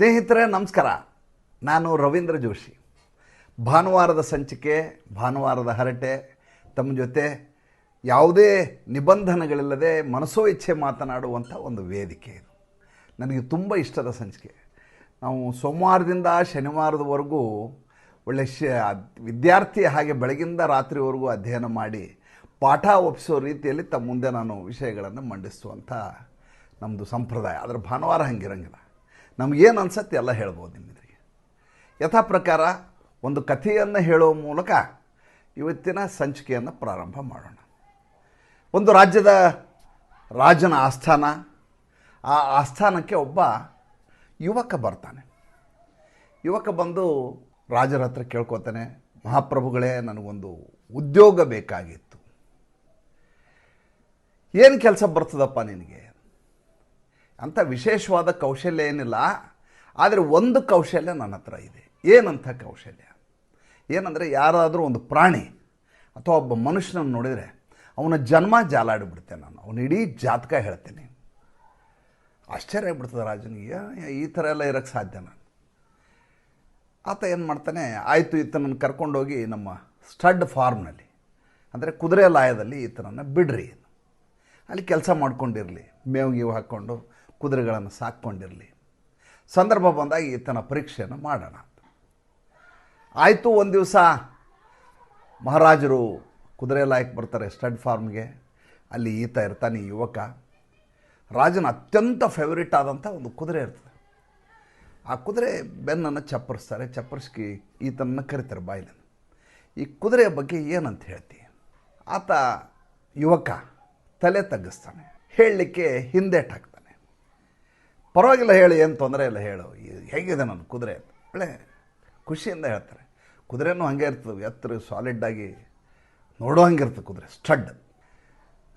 ಸ್ನೇಹಿತರೆ, ನಮಸ್ಕಾರ. ನಾನು ರವೀಂದ್ರ ಜೋಶಿ. ಭಾನುವಾರದ ಸಂಚಿಕೆ, ಭಾನುವಾರದ ಹರಟೆ, ತಮ್ಮ ಜೊತೆ ಯಾವುದೇ ನಿಬಂಧನೆಗಳಿಲ್ಲದೆ ಮನಸೋ ಇಚ್ಛೆ ಮಾತನಾಡುವಂಥ ಒಂದು ವೇದಿಕೆ ಇದು. ನನಗೆ ತುಂಬ ಇಷ್ಟದ ಸಂಚಿಕೆ. ನಾವು ಸೋಮವಾರದಿಂದ ಶನಿವಾರದವರೆಗೂ ಒಳ್ಳೆ ಶ ವಿದ್ಯಾರ್ಥಿ ಹಾಗೆ ಬೆಳಗಿಂದ ರಾತ್ರಿವರೆಗೂ ಅಧ್ಯಯನ ಮಾಡಿ ಪಾಠ ಒಪ್ಪಿಸೋ ರೀತಿಯಲ್ಲಿ ತಮ್ಮ ಮುಂದೆ ನಾನು ವಿಷಯಗಳನ್ನು ಮಂಡಿಸುವಂಥ ನಮ್ಮದು ಸಂಪ್ರದಾಯ. ಆದರೆ ಭಾನುವಾರ ಹಂಗಿರಂಗಿಲ್ಲ. ನಮಗೇನು ಅನ್ಸತ್ತೆ ಎಲ್ಲ ಹೇಳ್ಬೋದು ನಿಮ್ಮೆದುರಿಗೆ. ಯಥಾ ಪ್ರಕಾರ ಒಂದು ಕಥೆಯನ್ನು ಹೇಳುವ ಮೂಲಕ ಇವತ್ತಿನ ಸಂಚಿಕೆಯನ್ನು ಪ್ರಾರಂಭ ಮಾಡೋಣ. ಒಂದು ರಾಜ್ಯದ ರಾಜನ ಆಸ್ಥಾನ, ಆ ಆಸ್ಥಾನಕ್ಕೆ ಒಬ್ಬ ಯುವಕ ಬರ್ತಾನೆ. ಯುವಕ ಬಂದು ರಾಜರ ಹತ್ರ ಕೇಳ್ಕೊತಾನೆ, ಮಹಾಪ್ರಭುಗಳೇ, ನನಗೊಂದು ಉದ್ಯೋಗ ಬೇಕಾಗಿತ್ತು. ಏನು ಕೆಲಸ ಬರ್ತದಪ್ಪ ನಿನಗೆ? ಅಂಥ ವಿಶೇಷವಾದ ಕೌಶಲ್ಯ ಏನಿಲ್ಲ, ಆದರೆ ಒಂದು ಕೌಶಲ್ಯ ನನ್ನ ಹತ್ರ ಇದೆ. ಏನಂಥ ಕೌಶಲ್ಯ? ಏನಂದರೆ ಯಾರಾದರೂ ಒಂದು ಪ್ರಾಣಿ ಅಥವಾ ಒಬ್ಬ ಮನುಷ್ಯನನ್ನು ನೋಡಿದರೆ ಅವನ ಜನ್ಮ ಜಾಲಾಡಿಬಿಡ್ತೇನೆ ನಾನು. ಅವನ ಇಡೀ ಜಾತಕ ಹೇಳ್ತೇನೆ. ಆಶ್ಚರ್ಯ ಆಗ್ಬಿಡ್ತದೆ ರಾಜನಿಗೆ ಈ ಥರ ಎಲ್ಲ ಇರೋಕ್ಕೆ ಸಾಧ್ಯ ನಾನು. ಆತ ಏನು ಮಾಡ್ತಾನೆ, ಆಯಿತು, ಈತನನ್ನು ಕರ್ಕೊಂಡೋಗಿ ನಮ್ಮ ಸ್ಟಡ್ ಫಾರ್ಮ್ನಲ್ಲಿ, ಅಂದರೆ ಕುದುರೆ ಲಾಯದಲ್ಲಿ ಈತನನ್ನು ಬಿಡ್ರಿ. ಅಲ್ಲಿ ಕೆಲಸ ಮಾಡ್ಕೊಂಡಿರಲಿ, ಮೇವು ಗೀವು ಹಾಕ್ಕೊಂಡು. ಕುದುರೆಗಳನ್ನು ಸಾಕ್ಕೊಂಡಿರಲಿ. ಸಂದರ್ಭ ಬಂದಾಗ ಈತನ ಪರೀಕ್ಷೆಯನ್ನು ಮಾಡೋಣ ಆಯಿತು, ಒಂದು ದಿವಸ ಮಹಾರಾಜರು ಕುದುರೆ ಲಾಯಕ್ಕೆ ಬರ್ತಾರೆ ಸ್ಟಡ್ ಫಾರ್ಮ್ಗೆ. ಅಲ್ಲಿ ಈತ ಇರ್ತಾನೆ ಯುವಕ. ರಾಜನ ಅತ್ಯಂತ ಫೇವರಿಟ್ ಆದಂಥ ಒಂದು ಕುದುರೆ ಇರ್ತದೆ. ಆ ಕುದುರೆ ಬೆನ್ನನ್ನು ಚಪ್ಪರಿಸ್ತಾರೆ. ಚಪ್ಪರಿಸ್ಕಿ ಈತನನ್ನು ಕರಿತಾರೆ ಬಾಯಿಲನ್ನು ಈ ಕುದುರೆಯ ಬಗ್ಗೆ ಏನಂತ ಹೇಳ್ತಿ? ಆತ ಯುವಕ, ತಲೆ ತಗ್ಗಿಸ್ತಾನೆ. ಹೇಳಲಿಕ್ಕೆ ಹಿಂದೇಟ್ ಹಾಕ್ತಾನೆ. ಪರವಾಗಿಲ್ಲ ಹೇಳಿ, ಏನು ತೊಂದರೆ ಇಲ್ಲ ಹೇಳು. ಹೇಗಿದೆ ನನ್ನ ಕುದುರೆ. ಒಳ್ಳೆ ಖುಷಿಯಿಂದ ಹೇಳ್ತಾರೆ. ಕುದುರೆನೂ ಹಾಗೆ ಇರ್ತದೆ, ಎತ್ತರ ಸಾಲಿಡ್ಡಾಗಿ ನೋಡೋ ಹಂಗೆ ಇರ್ತದೆ ಕುದುರೆ ಸ್ಟಡ್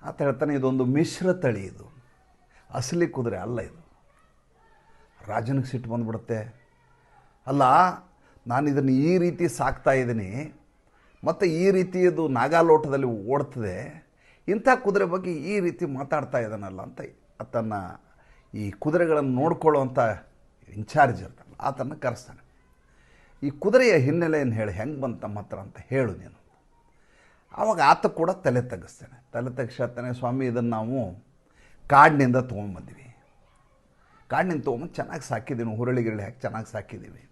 ಆತ ಹೇಳ್ತಾನೆ, ಇದೊಂದು ಮಿಶ್ರ ತಳಿ ಇದು. ಅಸಲಿ ಕುದುರೆ ಅಲ್ಲ ಇದು. ರಾಜನಿಗೆ ಸಿಟ್ಟು ಬಂದ್ಬಿಡುತ್ತೆ. ಅಲ್ಲ, ನಾನು ಇದನ್ನು ಈ ರೀತಿ ಸಾಕ್ತಾ ಇದ್ದೀನಿ, ಮತ್ತು ಈ ರೀತಿ ಇದು ನಾಗಾಲೋಟದಲ್ಲಿ ಓಡ್ತದೆ, ಇಂಥ ಕುದುರೆ ಬಗ್ಗೆ ಈ ರೀತಿ ಮಾತಾಡ್ತಾ ಇದ್ದಾನಲ್ಲ ಅಂತ ಆತನ ಈ ಕುದುರೆಗಳನ್ನು ನೋಡ್ಕೊಳ್ಳೋವಂಥ ಇನ್ಚಾರ್ಜ್ ಇರ್ತಾನೆ ಆತನ ಕರೆಸ್ತಾನೆ. ಈ ಕುದುರೆಯ ಹಿನ್ನೆಲೆಯನ್ನು ಹೇಳಿ ಹೆಂಗೆ ಬಂತ ತಮ್ಮ ಹತ್ರ ಅಂತ ಹೇಳು ನೀನು. ಆವಾಗ ಆತ ಕೂಡ ತಲೆ ತಗ್ಗಿಸ್ತಾನೆ ತಲೆ ತಗ್ಸಾತಾನೆ ಸ್ವಾಮಿ, ಇದನ್ನು ನಾವು ಕಾಡಿನಿಂದ ತೊಗೊಂಬಂದ್ವಿ. ಕಾಡಿನಿಂದ ತೊಗೊಂಬಂದು ಚೆನ್ನಾಗಿ ಸಾಕಿದ್ದೀವಿ ಹುರಳಿ ಗಿರಳಿ ಹಾಕಿ ಚೆನ್ನಾಗಿ ಸಾಕಿದ್ದೀವಿ.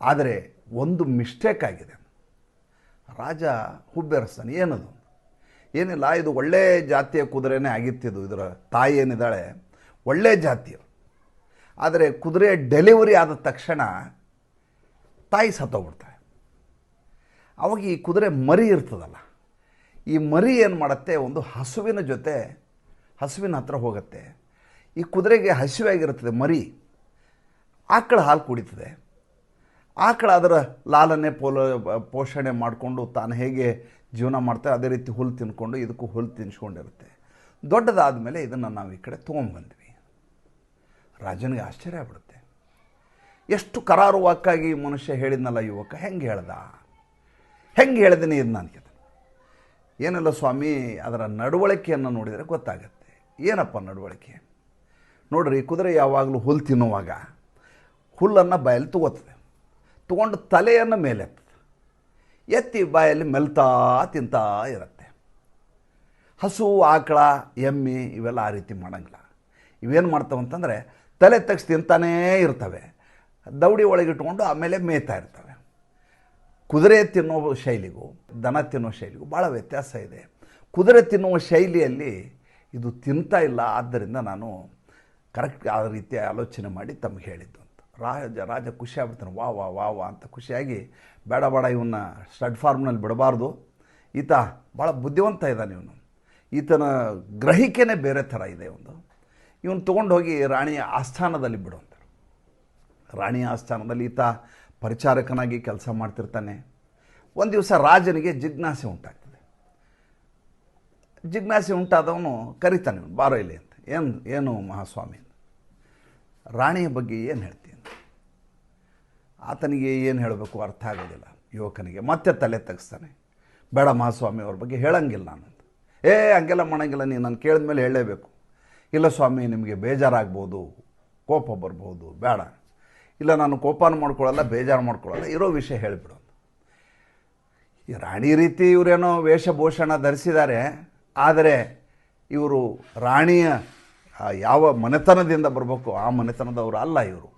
ಆದರೆ ಒಂದು ಮಿಸ್ಟೇಕ್ ಆಗಿದೆ. ರಾಜ ಹುಬ್ಬೇರಿಸ್ತಾನೆ, ಏನದು? ಏನಿಲ್ಲ, ಇದು ಒಳ್ಳೆಯ ಜಾತಿಯ ಕುದುರೆನೇ ಆಗಿತ್ತಿದ್ದು, ಇದರ ತಾಯಿ ಏನಿದ್ದಾಳೆ? ಒಳ್ಳೆ ಜಾತಿಯು ಆದರೆ ಕುದುರೆ ಡೆಲಿವರಿ ಆದ ತಕ್ಷಣ ತಾಯಿ ಸತ್ತೋಗ್ಬಿಡ್ತಾಳೆ ಅವಾಗ ಈ ಕುದುರೆ ಮರಿ ಇರ್ತದಲ್ಲ, ಈ ಮರಿ ಏನು ಮಾಡುತ್ತೆ, ಒಂದು ಹಸುವಿನ ಜೊತೆ ಹಸುವಿನ ಹತ್ರ ಹೋಗುತ್ತೆ. ಈ ಕುದುರೆಗೆ ಹಸಿವಾಗಿರುತ್ತದೆ ಮರಿ. ಆಕಳ ಹಾಲು ಕುಡಿತದೆ. ಆಕಳ ಅದರ ಲಾಲನೆ ಪೋಲ, ಪೋಷಣೆ ಮಾಡಿಕೊಂಡು ತಾನು ಹೇಗೆ ಜೀವನ ಮಾಡ್ತಾರೆ ಅದೇ ರೀತಿ ಹುಲ್ಲು ತಿನ್ಕೊಂಡು ಇದಕ್ಕೂ ಹುಲ್ಲು ತಿನ್ಸ್ಕೊಂಡಿರುತ್ತೆ. ದೊಡ್ಡದಾದ ಮೇಲೆ ಇದನ್ನು ನಾವು ಈ ಕಡೆ ತೊಗೊಂಬಂದ್ವಿ ರಾಜನಿಗೆ ಆಶ್ಚರ್ಯ ಆಗ್ಬಿಡುತ್ತೆ. ಎಷ್ಟು ಕರಾರು ವಾಕಾಗಿ ಮನುಷ್ಯ ಹೇಳಿದ್ನಲ್ಲ ಯುವಕ? ಹೆಂಗೆ ಹೇಳ್ದ? ಹೆಂಗೆ ಹೇಳ್ದೇನೆ ಇದು ನನಗೆ ಏನಿಲ್ಲ ಸ್ವಾಮಿ, ಅದರ ನಡವಳಿಕೆಯನ್ನು ನೋಡಿದರೆ ಗೊತ್ತಾಗತ್ತೆ. ಏನಪ್ಪ ನಡವಳಿಕೆ? ನೋಡ್ರಿ, ಕುದುರೆ ಯಾವಾಗಲೂ ಹುಲ್ಲು ತಿನ್ನುವಾಗ ಹುಲ್ಲನ್ನು ಬಾಯಲ್ಲಿ ತಗೋತದೆ ತಗೊಂಡು ತಲೆಯನ್ನು ಮೇಲೆ ಎತ್ತಿ ಬಾಯಲ್ಲಿ ಮೆಲ್ತಾ ತಿಂತಾ ಇರುತ್ತೆ. ಹಸು, ಆಕಳ, ಎಮ್ಮೆ ಇವೆಲ್ಲ ಆ ರೀತಿ ಮಾಡೋಂಗಿಲ್ಲ. ಇವೇನು ಮಾಡ್ತಾವೆ ಅಂತಂದರೆ ತಲೆ ತಗ್ಸಿ ತಿಂತಾನೇ ಇರ್ತವೆ. ದೌಡಿ ಒಳಗಿಟ್ಕೊಂಡು ಆಮೇಲೆ ಮೇಯ್ತಾ ಇರ್ತವೆ. ಕುದುರೆ ತಿನ್ನೋ ಶೈಲಿಗೂ, ದನ ತಿನ್ನೋ ಶೈಲಿಗೂ ಭಾಳ ವ್ಯತ್ಯಾಸ ಇದೆ. ಕುದುರೆ ತಿನ್ನುವ ಶೈಲಿಯಲ್ಲಿ ಇದು ತಿಂತಾ ಇಲ್ಲ, ಆದ್ದರಿಂದ ನಾನು ಕರೆಕ್ಟ್ ಆ ರೀತಿಯ ಆಲೋಚನೆ ಮಾಡಿ ತಮಗೆ ಹೇಳಿದ್ದು ಅಂತ. ರಾಜ ರಾಜ ಖುಷಿ ಆಗ್ಬಿಡ್ತಾನೆ, ವಾ ವಾ ವಾ ವಾ ಅಂತ ಖುಷಿಯಾಗಿ, ಬೇಡ ಬೇಡ ಇವನ್ನ ಸ್ಟಡ್ ಫಾರ್ಮ್ನಲ್ಲಿ ಬಿಡಬಾರ್ದು. ಈತ ಭಾಳ ಬುದ್ಧಿವಂತ ಇದ್ದಾನೆ ಇವನು. ಈತನ ಗ್ರಹಿಕೆನೇ ಬೇರೆ ಥರ ಇದೆ ಒಂದು. ಇವನು ತೊಗೊಂಡು ಹೋಗಿ ರಾಣಿಯ ಆಸ್ಥಾನದಲ್ಲಿ ಬಿಡುವಂತ ರಾಣಿಯ ಆಸ್ಥಾನದಲ್ಲಿ ಈತ ಪರಿಚಾರಕನಾಗಿ ಕೆಲಸ ಮಾಡ್ತಿರ್ತಾನೆ. ಒಂದು ದಿವಸ ರಾಜನಿಗೆ ಜಿಜ್ಞಾಸೆ ಉಂಟಾಗ್ತದೆ. ಜಿಜ್ಞಾಸೆ ಉಂಟಾದವನು ಕರಿತಾನೆ ಇವನು, ಬಾರೋ ಇಲ್ಲಿ ಅಂತ. ಏನು ಏನು ಮಹಾಸ್ವಾಮಿ. ರಾಣಿಯ ಬಗ್ಗೆ ಏನು ಹೇಳ್ತೀನಿ ಆತನಿಗೆ ಏನು ಹೇಳಬೇಕು ಅರ್ಥ ಆಗೋದಿಲ್ಲ. ಯುವಕನಿಗೆ ಮತ್ತೆ ತಲೆ ತೆಗಿಸ್ತಾನೆ. ಬೇಡ ಮಹಾಸ್ವಾಮಿ, ಅವ್ರ ಬಗ್ಗೆ ಹೇಳಂಗಿಲ್ಲ ನಾನು ಏ, ಹಂಗೆಲ್ಲ ಮಾಡೋಂಗಿಲ್ಲ ನೀನು, ನಾನು ಕೇಳಿದ ಮೇಲೆ ಹೇಳಲೇಬೇಕು. ಇಲ್ಲ ಸ್ವಾಮಿ, ನಿಮಗೆ ಬೇಜಾರಾಗ್ಬೋದು, ಕೋಪ ಬರ್ಬೋದು, ಬೇಡ. ಇಲ್ಲ ನಾನು ಕೋಪನ ಮಾಡ್ಕೊಳ್ಳಲ್ಲ, ಬೇಜಾರು ಮಾಡ್ಕೊಳ್ಳಲ್ಲ, ಇರೋ ವಿಷಯ ಹೇಳಿಬಿಡು ಈ ರಾಣಿ ರೀತಿ ಇವರೇನೋ ವೇಷಭೂಷಣ ಧರಿಸಿದ್ದಾರೆ, ಆದರೆ ಇವರು ರಾಣಿಯ ಯಾವ ಮನೆತನದಿಂದ ಬರಬೇಕು, ಆ ಮನೆತನದವರು ಅಲ್ಲ ಇವರು.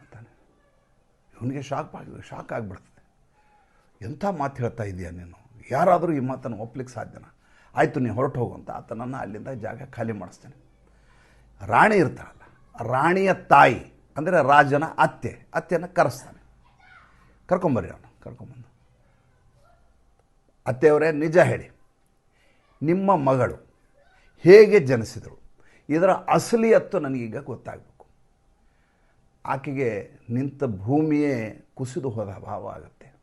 ಅಂತಾನೆ. ಇವನಿಗೆ ಶಾಕ್ ಆಗಿ ಶಾಕ್ ಆಗಿಬಿಡ್ತದೆ. ಎಂಥ ಮಾತು ಹೇಳ್ತಾ ಇದೆಯಾ ನೀನು? ಯಾರಾದರೂ ಈ ಮಾತನ್ನು ಒಪ್ಲಿಕ್ಕೆ ಸಾಧ್ಯನಾ? ಆಯಿತು ನೀ ಹೊರಟು ಹೋಗು ಅಂತ ಆತನನ್ನು ಅಲ್ಲಿಂದ ಜಾಗ ಖಾಲಿ ಮಾಡಿಸ್ತೇನೆ. ರಾಣಿ ಇರ್ತಾಳಲ್ಲ ರಾಣಿಯ ತಾಯಿ, ಅಂದರೆ ರಾಜನ ಅತ್ತೆ, ಅತ್ತೆಯನ್ನು ಕರೆಸ್ತಾನೆ. ಕರ್ಕೊಂಬರ್ರಿ ಅವನು, ಕರ್ಕೊಂಬಂದು. ಅತ್ತೆಯವರೇ, ನಿಜ ಹೇಳಿ, ನಿಮ್ಮ ಮಗಳು ಹೇಗೆ ಜನಿಸಿದಳು? ಇದರ ಅಸಲಿಯತ್ತು ನನಗೀಗ ಗೊತ್ತಾಗಬೇಕು. ಆಕೆಗೆ ನಿಂತ ಭೂಮಿಯೇ ಕುಸಿದು ಹೋದ ಭಾವ ಆಗುತ್ತೆ.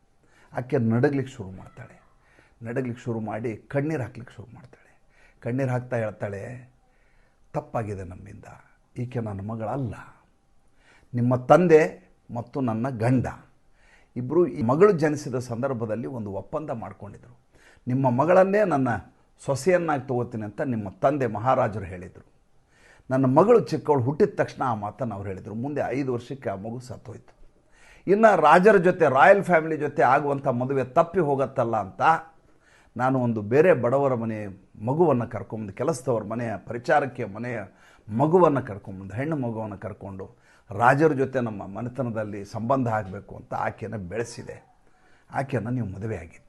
ಆಕೆ ನಡಗಲಿಕ್ಕೆ ಶುರು ಮಾಡ್ತಾಳೆ. ನಡಗ್ಲಿಕ್ಕೆ ಶುರು ಮಾಡಿ ಕಣ್ಣೀರು ಹಾಕ್ಲಿಕ್ಕೆ ಶುರು ಮಾಡ್ತಾಳೆ. ಕಣ್ಣೀರು ಹಾಕ್ತಾ ಹೇಳ್ತಾಳೆ, ತಪ್ಪಾಗಿದೆ ನಮ್ಮಿಂದ. ಈಕೆ ನನ್ನ ಮಗಳಲ್ಲ. ನಿಮ್ಮ ತಂದೆ ಮತ್ತು ನನ್ನ ಗಂಡ. ಇಬ್ಬರು ಈ ಮಗಳು ಜನಿಸಿದ ಸಂದರ್ಭದಲ್ಲಿ ಒಂದು ಒಪ್ಪಂದ ಮಾಡಿಕೊಂಡಿದ್ರು. ನಿಮ್ಮ ಮಗಳನ್ನೇ ನನ್ನ ಸೊಸೆಯನ್ನಾಗಿ ತಗೋತೀನಿ ಅಂತ ನಿಮ್ಮ ತಂದೆ ಮಹಾರಾಜರು ಹೇಳಿದರು. ನನ್ನ ಮಗಳು ಚಿಕ್ಕವಳು ಹುಟ್ಟಿದ ತಕ್ಷಣ ಆ ಮಾತನ್ನು ಅವ್ರು ಹೇಳಿದರು. ಮುಂದೆ ಐದು ವರ್ಷಕ್ಕೆ ಆ ಮಗು ಸತ್ತೋಯ್ತು. ಇನ್ನು ರಾಜರ ಜೊತೆ, ರಾಯಲ್ ಫ್ಯಾಮಿಲಿ ಜೊತೆ ಆಗುವಂಥ ಮದುವೆ ತಪ್ಪಿ ಹೋಗತ್ತಲ್ಲ ಅಂತ ನಾನು ಒಂದು ಬೇರೆ ಬಡವರ ಮನೆ ಮಗುವನ್ನು ಕರ್ಕೊಂಬಂದು, ಕೆಲಸದವ್ರ ಮನೆಯ ಪರಿಚಾರಕ್ಕೆ ಮನೆಯ ಮಗುವನ್ನು ಕರ್ಕೊಂಬಂದು, ಹೆಣ್ಣು ಮಗುವನ್ನು ಕರ್ಕೊಂಡು ರಾಜರ ಜೊತೆ ನಮ್ಮ ಮನೆತನದಲ್ಲಿ ಸಂಬಂಧ ಆಗಬೇಕು ಅಂತ ಆಕೆಯನ್ನು ಬೆಳೆಸಿದೆ. ಆಕೆಯನ್ನು ನೀವು ಮದುವೆ ಆಗಿದ್ದೀರಿ.